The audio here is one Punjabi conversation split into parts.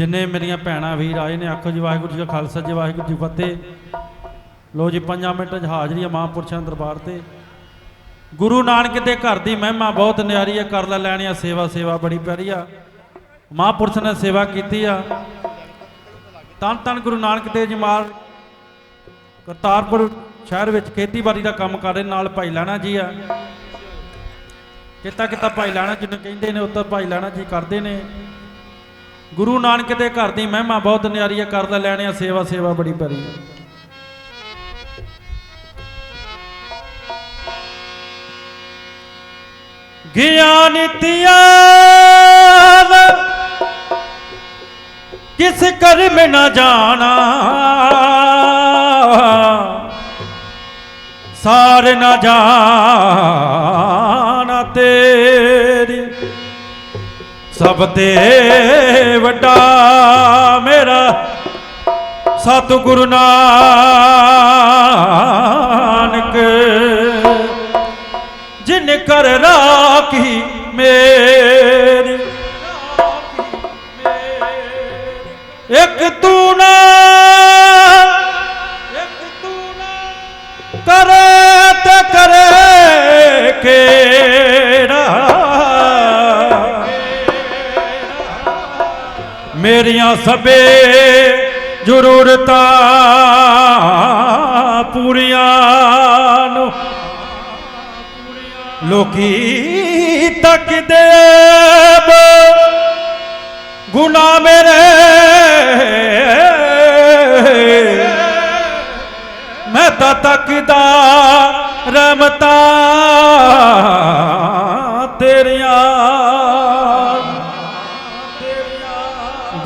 ਜਿੰਨੇ ਮੇਰੀਆਂ ਭੈਣਾਂ ਵੀਰ ਆਏ ਨੇ, ਆਖੋ ਜੀ, ਵਾਹਿਗੁਰੂ ਜੀ ਕਾ ਖਾਲਸਾ, ਜੀ ਵਾਹਿਗੁਰੂ ਜੀ ਫਤਿਹ। ਲੋ ਜੀ 5 ਮਿੰਟ 'ਚ ਹਾਜ਼ਰੀ ਆ ਮਹਾਂਪੁਰਸ਼ਾਂ ਦਰਬਾਰ ਤੇ। ਗੁਰੂ ਨਾਨਕ ਦੇ ਘਰ ਦੀ ਮਹਿਮਾ ਬਹੁਤ ਨਿਆਰੀ ਹੈ ਕਰ ਲੈ ਲੈਣੀ ਆ, ਸੇਵਾ ਸੇਵਾ ਬੜੀ ਪਿਆਰੀ ਆ। ਮਹਾਂਪੁਰਸ਼ ਨੇ ਸੇਵਾ ਕੀਤੀ ਆ। ਤਨ ਤਨ ਗੁਰੂ ਨਾਨਕ ਦੇਵ ਜੀ ਮਾਰ ਕਰਤਾਰਪੁਰ ਸ਼ਹਿਰ ਵਿੱਚ ਖੇਤੀਬਾੜੀ ਦਾ ਕੰਮ ਕਰ ਰਹੇ, ਨਾਲ ਭਾਈ ਲਾਣਾ ਜੀ ਆ। ਕਿਤਾ ਕਿਤਾ ਭਾਈ ਲਾਣਾ, ਜਿਹਨੂੰ ਕਹਿੰਦੇ ਨੇ, ਉੱਤਰ ਭਾਈ ਲਾਣਾ ਜੀ ਕਰਦੇ ਨੇ। ਗੁਰੂ ਨਾਨਕ ਦੇ ਘਰ ਦੀ ਮਹਿਮਾ ਬਹੁਤ ਨਿਆਰੀ ਹੈ ਕਰਦਾ ਲੈਣੇ ਆ ਸੇਵਾ ਸੇਵਾ ਬੜੀ ਪਿਆਰੀ ਹੈ ਗਿਆਨ ਨਿਤਿਆਨ ਕਿਸ ਕਰਮ ਨਾ ਜਾਣਾ। ਸਾਰ ਨਾ ਜਾਣਾ ਤੇ ਸਭ ਤੇ ਵੱਡਾ ਮੇਰਾ ਸਤਿਗੁਰੂ ਨਾਨਕ। ਜਿਨ ਕਰ ਰਾਖੀ ਮੇਰੀ ਇੱਕ ਤੂੰ ਨਾ ਮੇਰੀਆਂ ਸਭੇ ਜ਼ਰੂਰਤਾਂ ਪੂਰੀਆਂ ਨੂੰ ਲੋਕੀ ਤੱਕਦੇ ਗੁਨਾ ਮੇਰੇ। ਮੈਂ ਤਾਂ ਤੱਕਦਾ ਰਹਿਮਤਾਂ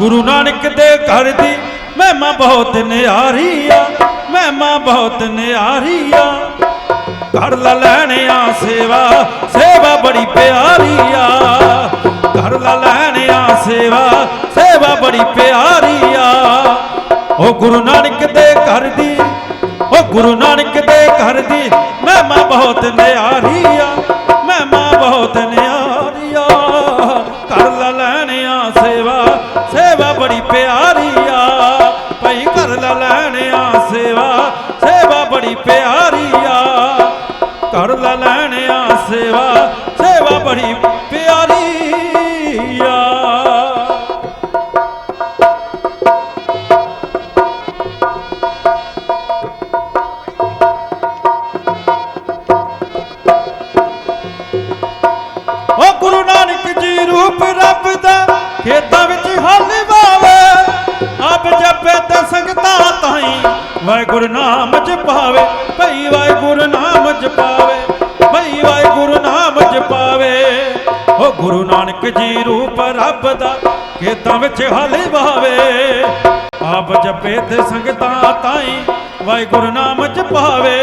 ਗੁਰੂ ਨਾਨਕ ਦੇ ਘਰ ਦੀ ਮਹਿਮਾ ਬਹੁਤ ਨਿਆਰੀ ਆ, ਮਹਿਮਾ ਬਹੁਤ ਨਿਆਰੀ ਆ। ਘਰ ਲਾ ਲੈਣਿਆ ਸੇਵਾ ਸੇਵਾ ਬੜੀ ਪਿਆਰੀ ਆ। ਘਰ ਲਾ ਲੈਣਿਆ ਸੇਵਾ ਸੇਵਾ ਬੜੀ ਪਿਆਰੀ ਆ। ਉਹ ਗੁਰੂ ਨਾਨਕ ਦੇ ਘਰ ਦੀ, ਉਹ ਗੁਰੂ ਨਾਨਕ ਦੇ ਘਰ ਦੀ ਮਹਿਮਾ ਬਹੁਤ ਨਿਆਰੀ ਆ। ਭਾਈ ਆ ਸੇਵਾ ਵਾਹਿਗੁਰੂ ਨਾਮ ਜਪਾਵੇ ਭਈ ਵਾਹਿਗੁਰੂ ਨਾਮ ਜਪਾਵੇ ਭਈ ਵਾਹਿਗੁਰੂ ਨਾਮ ਜਪਾਵੇ ਓ ਗੁਰੂ ਨਾਨਕ ਜੀ ਰੂਪ ਰੱਬ ਦਾ, ਖੇਤਾਂ ਵਿੱਚ ਹੱਲ ਵਾਵੇ ਆਪ ਜਪੇ ਤੇ ਸੰਗਤਾਂ ਤਾਈ ਵਾਹਿਗੁਰੂ ਨਾਮ ਜਪਾਵੇ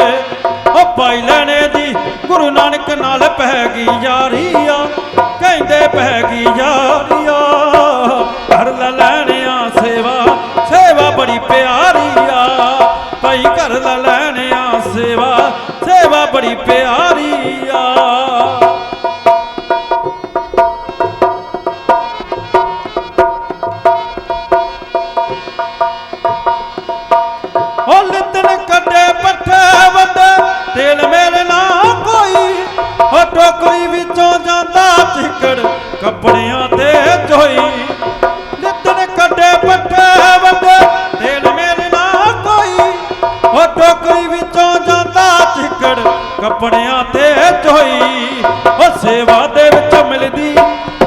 ਓ ਪਾਈ ਲੈਣੇ ਦੀ ਗੁਰੂ ਨਾਨਕ ਨਾਲ ਪੈ ਗਈ ਯਾਰੀ ਆ ਕਹਿੰਦੇ ਪੈ ਗਈ ਯਾਰੀ ਸੇਵਾ ਬੜੀ ਪਿਆਰੀ ਆ। ਕੱਪੜਿਆਂ ਤੇ ਝੋਈ ਉਹ ਸੇਵਾ ਦੇ ਵਿੱਚ ਮਿਲਦੀ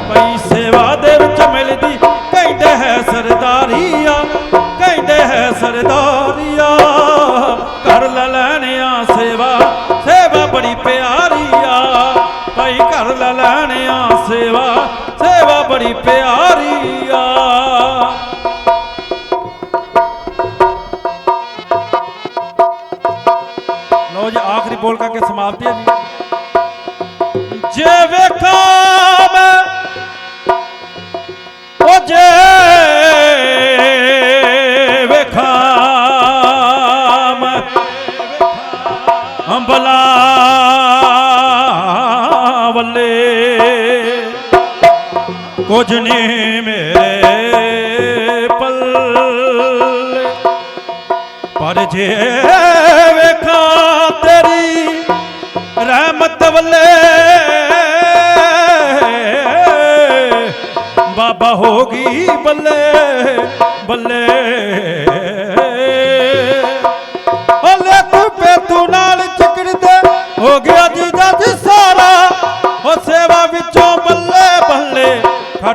ਪਈ ਸੇਵਾ ਦੇ ਵਿੱਚ ਮਿਲਦੀ। ਕਹਿੰਦੇ ਹੈ ਸਰਦਾਰੀਆ, ਕਹਿੰਦੇ ਹੈ ਸਰਦਾਰੀਆ ਕਰ ਲੈ ਲੈਣਿਆ ਸੇਵਾ ਸੇਵਾ ਬੜੀ ਪਿਆਰੀ ਆ। ਭਾਈ ਕਰ ਲੈ ਲੈਣਿਆ ਸੇਵਾ ਸੇਵਾ ਬੜੀ ਪਿਆਰੀ ਕੁਝ ਨਹੀਂ ਮੇਰੇ ਪੱਲੇ। ਪਰ ਜੇ ਵੇਖਾਂ ਤੇਰੀ ਰਹਿਮਤ ਵੱਲੇ, ਬਾਬਾ ਹੋ ਗਈ ਬੱਲੇ ਬੱਲੇ। ਓਲੇ ਤੂੰ ਪੇ ਤੂੰ ਨਾ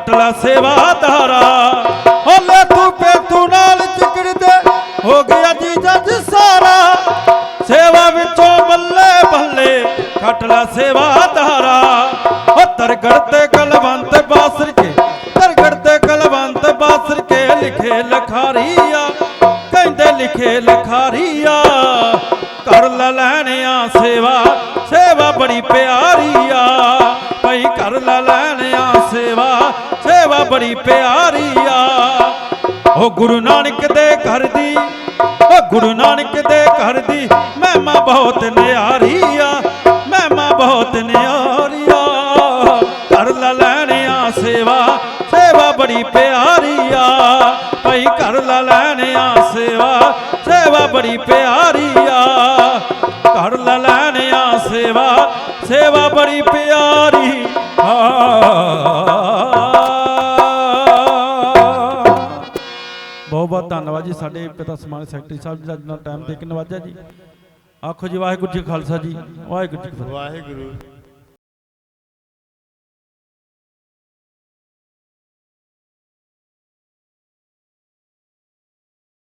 ਖੱਟ ਲਾ ਸੇਵਾਦਾਰਾ ਹਲੇ ਤੂੰ ਪੇਤੂ ਨਾਲ ਚਿਕੜਦੇ ਹੋ ਗਿਆ ਜੀ ਜੱਜ ਸਾਰਾ। ਸੇਵਾ ਵਿੱਚੋਂ ਬੱਲੇ ਬੱਲੇ ਖੱਟ ਲਾ ਸੇਵਾਦਾਰਾ ਉਹ ਤਰਗੜ ਤੇ ਕਲਵੰਤ ਬਾਸਰ ਕੇ ਤਰਗੜ ਤੇ ਕਲਵੰਤ ਬਾਸਰ ਕੇ ਲਿਖੇ ਲਖਾਰੀਆ। ਕਹਿੰਦੇ ਲਿਖੇ ਲਖਾਰੀਆ। ਬੜੀ ਪਿਆਰੀ ਆ। ਉਹ ਗੁਰੂ ਨਾਨਕ ਦੇ ਘਰ ਦੀ ਉਹ ਗੁਰੂ ਨਾਨਕ ਦੇ ਘਰ ਦੀ ਮਹਿਮਾ ਬਹੁਤ ਨਿਆਰੀ ਆ, ਮਹਿਮਾ ਬਹੁਤ ਨਿਆਰੀ ਆ। ਕਰ ਲੈ ਲੈਣਿਆ ਸੇਵਾ ਸੇਵਾ ਬੜੀ ਪਿਆਰੀ ਆ। ਭਾਈ ਕਰ ਲੈ ਲੈਣਿਆ ਸੇਵਾ ਸੇਵਾ ਬੜੀ ਪਿਆਰੀ ਆ। ਕਰ ਲੈ ਲੈਣਿਆ ਸੇਵਾ ਸੇਵਾ ਬੜੀ ਪਿਆਰੀ ਆ। ਧੰਨਵਾਦ ਜੀ, ਸਾਡੇ ਪਿਤਾ ਸਮਾਨ ਸੈਕਟਰੀ ਸਾਹਿਬ ਜੀ ਦਾ ਜਿੰਨਾ ਟਾਈਮ ਦੇ ਕੇ ਨਵਾਜਿਆ ਜੀ। ਆਖੋ ਜੀ, ਵਾਹਿਗੁਰੂ ਜੀ ਖਾਲਸਾ ਜੀ, ਵਾਹਿਗੁਰੂ ਜੀ ਵਾਹਿਗੁਰੂ।